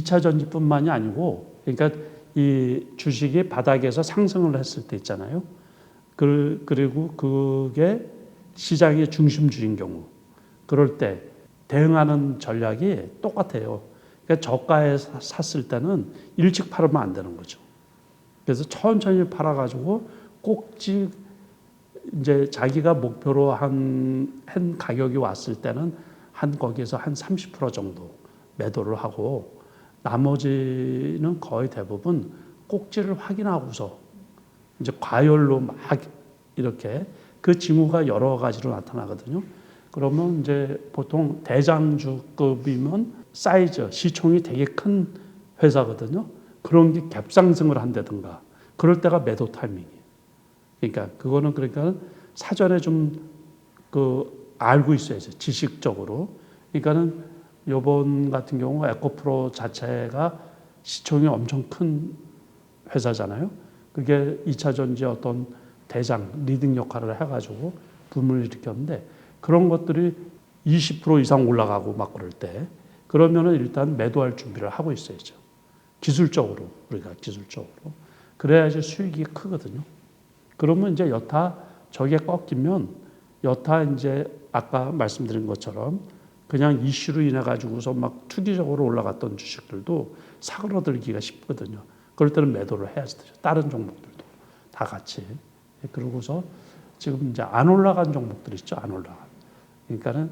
2차 전지뿐만이 아니고 그러니까 이 주식이 바닥에서 상승을 했을 때 있잖아요. 그, 그리고 그게 시장의 중심주인 경우 그럴 때 대응하는 전략이 똑같아요. 그러니까 저가에 사- 샀을 때는 일찍 팔으면 안 되는 거죠. 그래서 천천히 팔아가지고 꼭지 이제 자기가 목표로 한, 한 가격이 왔을 때는 한 거기에서 한 30% 정도 매도를 하고 나머지는 거의 대부분 꼭지를 확인하고서 이제 과열로 막 이렇게 그 징후가 여러 가지로 나타나거든요. 그러면 이제 보통 대장주급이면 사이즈, 시총이 되게 큰 회사거든요. 그런 게 갭상승을 한다든가 그럴 때가 매도 타이밍이에요. 그러니까 그거는 그러니까 사전에 좀 그 알고 있어야죠. 지식적으로. 그러니까는 요번 같은 경우 에코프로 자체가 시총이 엄청 큰 회사잖아요. 그게 2차 전지 어떤 대장 리딩 역할을 해가지고 붐을 일으켰는데 그런 것들이 20% 이상 올라가고 막 그럴 때 그러면은 일단 매도할 준비를 하고 있어야죠. 기술적으로 우리가 기술적으로 그래야지 수익이 크거든요. 그러면 이제 여타 저게 꺾이면 여타 이제 아까 말씀드린 것처럼 그냥 이슈로 인해 가지고서 막 투기적으로 올라갔던 주식들도 사그러들기가 쉽거든요. 그럴 때는 매도를 해야지 되죠. 다른 종목들도 다 같이. 그러고서 지금 이제 안 올라간 종목들 있죠. 안 올라간. 그러니까는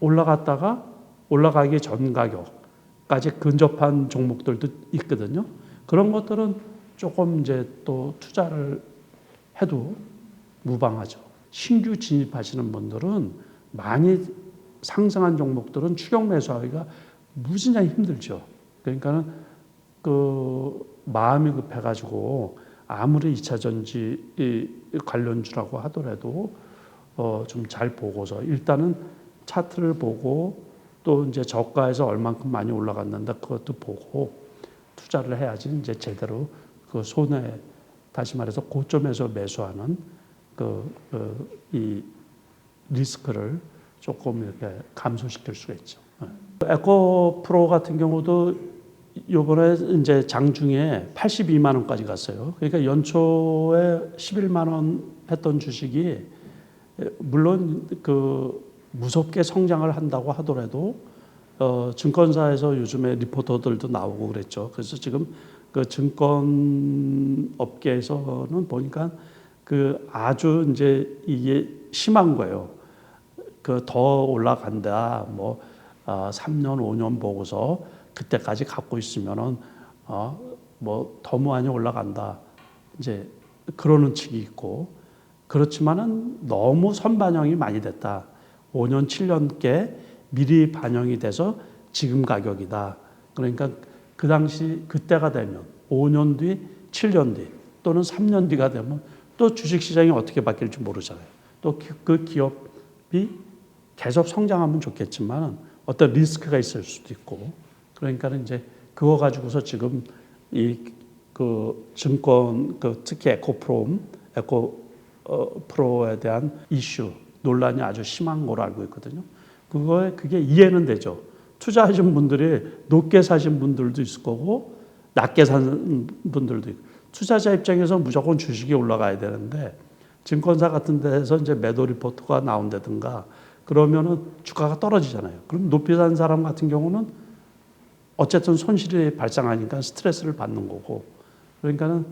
올라갔다가 올라가기 전 가격까지 근접한 종목들도 있거든요. 그런 것들은 조금 이제 또 투자를 해도 무방하죠. 신규 진입하시는 분들은 많이 상승한 종목들은 추격 매수하기가 무진장 힘들죠. 그러니까는 그 마음이 급해가지고 아무리 2차 전지 이 관련주라고 하더라도 어 좀 잘 보고서 일단은 차트를 보고 또 이제 저가에서 얼만큼 많이 올라갔는데 그것도 보고 투자를 해야지 이제 제대로 그 손에 다시 말해서 고점에서 매수하는 그, 그, 이 리스크를 조금 이렇게 감소시킬 수가 있죠. 예. 에코 프로 같은 경우도 요번에 이제 장중에 82만 원까지 갔어요. 그러니까 연초에 11만 원 했던 주식이 물론 그 무섭게 성장을 한다고 하더라도 어, 증권사에서 요즘에 리포터들도 나오고 그랬죠. 그래서 지금 그 증권 업계에서는 보니까 그 아주 이제 이게 심한 거예요. 그 더 올라간다. 뭐 아, 3년, 5년 보고서 그때까지 갖고 있으면은 어, 뭐더 많이 올라간다. 이제 그러는 측이 있고 그렇지만은 너무 선반영이 많이 됐다. 5년, 7년께 미리 반영이 돼서 지금 가격이다. 그러니까 그 당시 그때가 되면 5년 뒤, 7년 뒤 또는 3년 뒤가 되면 또 주식 시장이 어떻게 바뀔지 모르잖아요. 또 그 기업이 계속 성장하면 좋겠지만 어떤 리스크가 있을 수도 있고 그러니까는 이제 그거 가지고서 지금 이 그 증권 그 특히 에코프롬 에코 어, 프로에 대한 이슈 논란이 아주 심한 걸로 알고 있거든요. 그거에 그게 이해는 되죠. 투자하신 분들이 높게 사신 분들도 있을 거고 낮게 산 분들도 있고 투자자 입장에서 무조건 주식이 올라가야 되는데 증권사 같은 데서 이제 매도 리포트가 나온다든가 그러면은 주가가 떨어지잖아요. 그럼 높이 산 사람 같은 경우는 어쨌든 손실이 발생하니까 스트레스를 받는 거고 그러니까는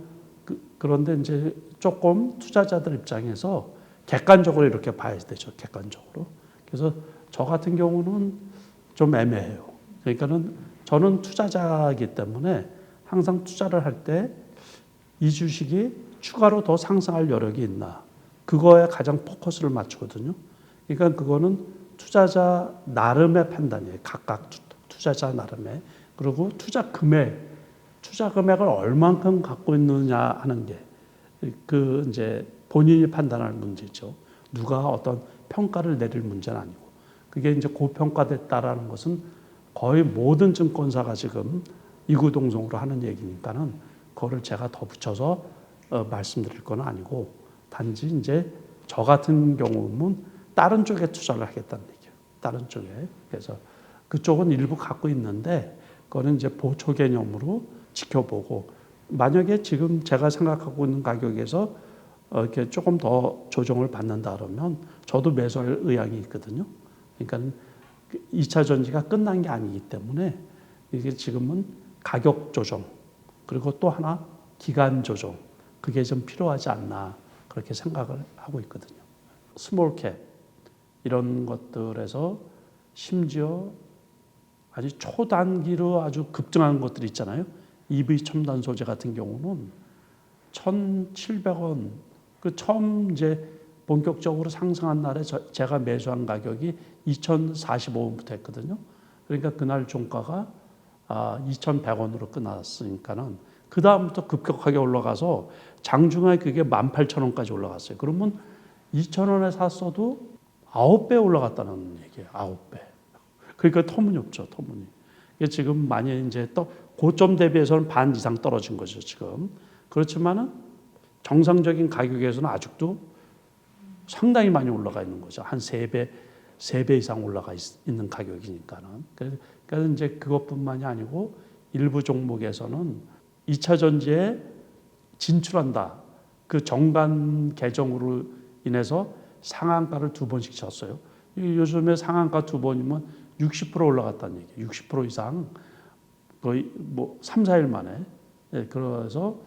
그, 그런데 이제 조금 투자자들 입장에서 객관적으로 이렇게 봐야 되죠. 객관적으로. 그래서 저 같은 경우는 좀 애매해요. 그러니까는 저는 투자자이기 때문에 항상 투자를 할 때 이 주식이 추가로 더 상승할 여력이 있나 그거에 가장 포커스를 맞추거든요. 그러니까 그거는 투자자 나름의 판단이에요. 각각 투- 투자자 나름의 그리고 투자 금액 투자 금액을 얼만큼 갖고 있느냐 하는 게 그 이제 본인이 판단할 문제죠. 누가 어떤 평가를 내릴 문제는 아니고 그게 이제 고평가됐다라는 것은 거의 모든 증권사가 지금 이구동성으로 하는 얘기니까는 그거를 제가 더 붙여서 어, 말씀드릴 건 아니고 단지 이제 저 같은 경우는 다른 쪽에 투자를 하겠다는 얘기예요. 다른 쪽에 그래서 그쪽은 일부 갖고 있는데 그거는 이제 보초 개념으로 지켜보고 만약에 지금 제가 생각하고 있는 가격에서 어, 이렇게 조금 더 조정을 받는다 그러면 저도 매수할 의향이 있거든요. 그러니까 2차 전지가 끝난 게 아니기 때문에 이게 지금은 가격 조정 그리고 또 하나 기간 조정 그게 좀 필요하지 않나 그렇게 생각을 하고 있거든요. 스몰 캡 이런 것들에서 심지어 아주 초단기로 아주 급등하는 것들이 있잖아요. EV 첨단 소재 같은 경우는 1,700원 그 처음 이제 본격적으로 상승한 날에 저- 제가 매수한 가격이 2,045원부터 했거든요. 그러니까 그날 종가가 아, 2,100원으로 끝났으니까는 그 다음부터 급격하게 올라가서 장중에 그게 18,000원까지 올라갔어요. 그러면 2,000원에 샀어도 9배 올라갔다는 얘기예요. 9배. 그러니까 터무니없죠, 터무니. 이게 지금 많이 이제 또 고점 대비해서는 반 이상 떨어진 거죠, 지금. 그렇지만은 정상적인 가격에서는 아직도 상당히 많이 올라가 있는 거죠. 한 세 배, 세 배 이상 올라가 있, 는 가격이니까는. 그래서 이제 그것뿐만이 아니고 일부 종목에서는 2차 전지에 진출한다. 그 정관 개정으로 인해서 상한가를 두 번씩 쳤어요. 이 요즘에 상한가 두 번이면 60% 올라갔다는 얘기예요. 60% 이상 거의 뭐 3, 4일 만에. 예, 그래서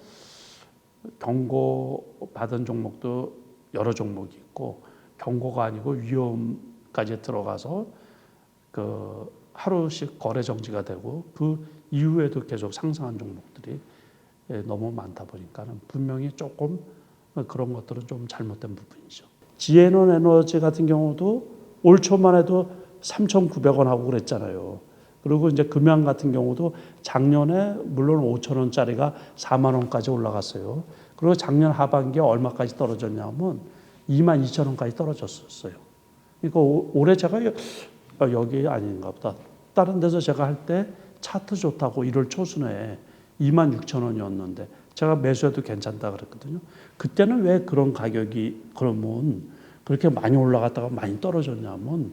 경고 받은 종목도 여러 종목이 있고 경고가 아니고 위험까지 들어가서 그 하루씩 거래 정지가 되고 그 이후에도 계속 상승한 종목들이 예, 너무 많다 보니까는 분명히 조금 그런 것들은 좀 잘못된 부분이죠. 지에논 에너지 같은 경우도 올 초만 해도 3,900원 하고 그랬잖아요. 그리고 이제 금양 같은 경우도 작년에 물론 5천 원짜리가 4만 원까지 올라갔어요. 그리고 작년 하반기에 얼마까지 떨어졌냐면 2만 2천 원까지 떨어졌었어요. 그러니까 오- 올해 제가 여- 어, 여기 아닌가 보다. 다른 데서 제가 할 때 차트 좋다고 1월 초순에 2만 6천 원이었는데 제가 매수해도 괜찮다 그랬거든요. 그때는 왜 그런 가격이 그러면 그렇게 많이 올라갔다가 많이 떨어졌냐면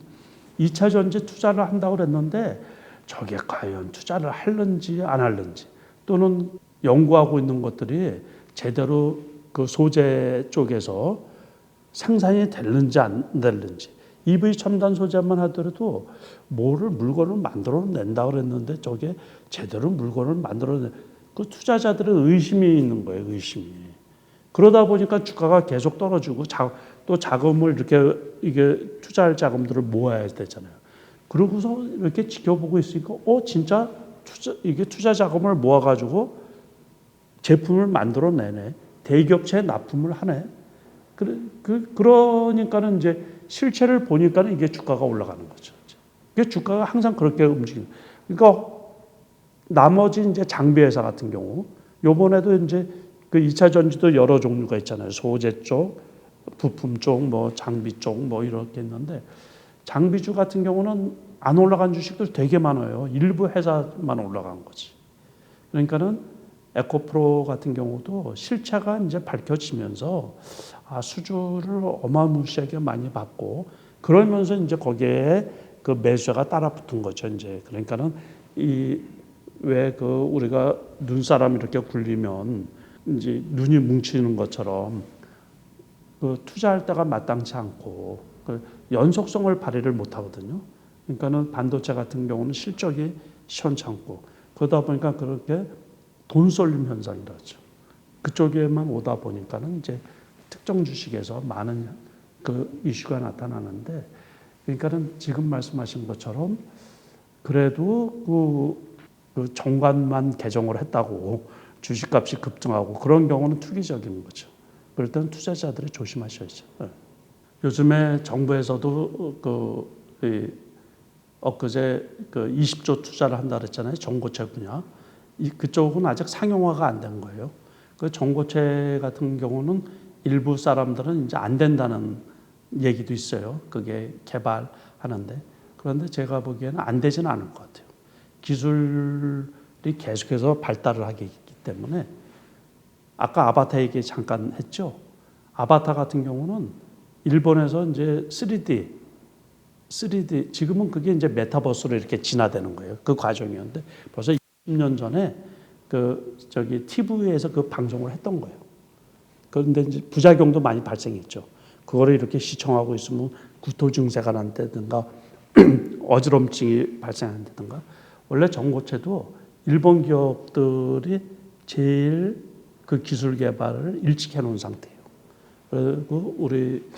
2차 전지 투자를 한다고 그랬는데 저게 과연 투자를 할는지 안 할는지 또는 연구하고 있는 것들이 제대로 그 소재 쪽에서 생산이 될는지 안 될는지 EV 첨단 소재만 하더라도 뭐를 물건을 만들어 낸다 그랬는데 저게 제대로 물건을 만들어 낸 그 투자자들의 의심이 있는 거예요 의심이 그러다 보니까 주가가 계속 떨어지고 자, 또 자금을 이렇게 이게 투자할 자금들을 모아야 되잖아요. 그러고서 이렇게 지켜보고 있으니까 어 진짜 투자 이게 투자 자금을 모아 가지고 제품을 만들어 내네 대기업체에 납품을 하네. 그, 그 그러니까는 이제 실체를 보니까는 이게 주가가 올라가는 거죠. 이게 주가가 항상 그렇게 움직이는. 그러니까 나머지 이제 장비 회사 같은 경우 요번에도 이제 그 2차 전지도 여러 종류가 있잖아요. 소재 쪽, 부품 쪽, 뭐 장비 쪽, 뭐 이렇게 있는데 장비주 같은 경우는 안 올라간 주식들 되게 많아요. 일부 회사만 올라간 거지. 그러니까는 에코프로 같은 경우도 실체가 이제 밝혀지면서 아, 수주를 어마무시하게 많이 받고 그러면서 이제 거기에 그 매수가 따라 붙은 거죠. 이제 그러니까는 이 왜 그 우리가 눈사람 이렇게 굴리면 이제 눈이 뭉치는 것처럼 그 투자할 때가 마땅치 않고 그 연속성을 발휘를 못 하거든요. 그러니까는 반도체 같은 경우는 실적이 시원찮고 그러다 보니까 그렇게 돈 쏠림 현상이라죠. 그쪽에만 오다 보니까는 이제 특정 주식에서 많은 그 이슈가 나타나는데 그러니까는 지금 말씀하신 것처럼 그래도 그, 그 정관만 개정을 했다고 주식값이 급등하고 그런 경우는 투기적인 거죠. 그럴 때는 투자자들이 조심하셔야죠. 네. 요즘에 정부에서도 그 이, 엊그제 그 20조 투자를 한다 그랬잖아요. 전고체 분야. 이 그쪽은 아직 상용화가 안 된 거예요. 그 전고체 같은 경우는 일부 사람들은 이제 안 된다는 얘기도 있어요. 그게 개발하는데 그런데 제가 보기에는 안 되지는 않을 것 같아요. 기술이 계속해서 발달을 하기 때문에 아까 아바타 얘기 잠깐 했죠. 아바타 같은 경우는 일본에서 이제 3D 3D 지금은 그게 이제 메타버스로 이렇게 진화되는 거예요. 그 과정이었는데 벌써 20년 전에 그 저기 TV에서 그 방송을 했던 거예요. 그런데 이제 부작용도 많이 발생했죠. 그거를 이렇게 시청하고 있으면 구토 증세가 난다든가 어지럼증이 발생한다든가 원래 전고체도 일본 기업들이 제일 그 기술 개발을 일찍 해놓은 상태예요. 그리고 우리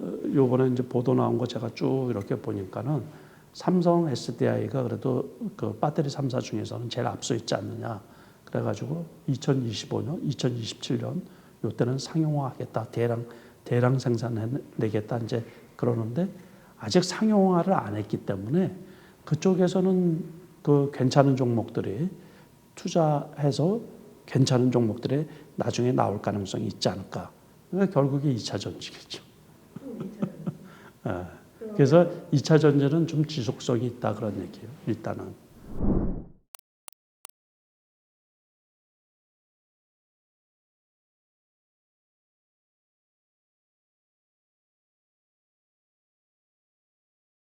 어, 요번에 이제 보도 나온 거 제가 쭉 이렇게 보니까는 삼성 SDI가 그래도 그 배터리 3사 중에서는 제일 앞서 있지 않느냐. 그래가지고 2025년, 2027년 요때는 상용화하겠다. 대량 대량 생산해내겠다. 이제 그러는데 아직 상용화를 안 했기 때문에 그쪽에서는 그 괜찮은 종목들이 투자해서 괜찮은 종목들이 나중에 나올 가능성이 있지 않을까. 그러니까 결국에 2차 전지겠죠. 예. 그래서 2차 전지는 좀 지속성이 있다 그런 얘기예요. 일단은.